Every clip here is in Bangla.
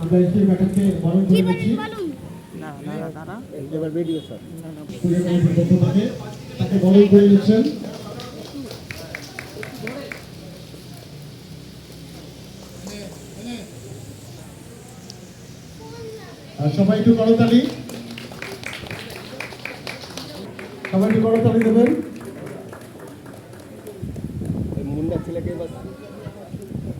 আমরা এই ম্যাডামকে বরণ করে নিচ্ছি না না না দাঁড়া এবার ভিডিও স্যার স্কুলের কমিটির পক্ষ থেকে তাকে বরণ করে নিচ্ছেন সবাই একটু করতালি। সবাই একটু করতালি দেবেন। মুন্ডা ছেলেকে এবার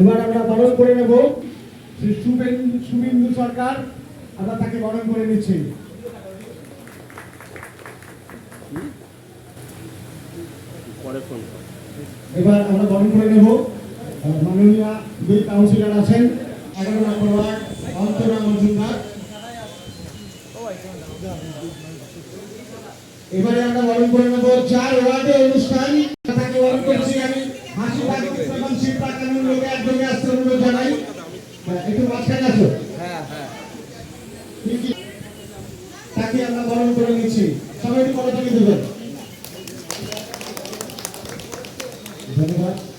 এবার আমরা বরণ করে নেব। শ্রী শুভেন্দু শুভেন্দু সরকার আমরা তাকে বরণ করে নিচ্ছি। এবার আমরা বরণ করে নেব। মাননীয় দুই কাউন্সিলর আছেন এগারো নম্বর ওয়ার্ড অন্তরা মজুমদার। এবারে আমরা বরণ করে নেব। চার ওয়ার্ডে অনুষ্ঠান তাকে বরণ করছি আমি হাসি বাগ এবং একযোগে আসতে অনুরোধ জানাই হ্যাঁ, একটু মাঝখানে আসো। হ্যাঁ হ্যাঁ। তাকে আমরা বরণ করে নিচ্ছি। সবাই একটু করতালি দেবেন। ধন্যবাদ।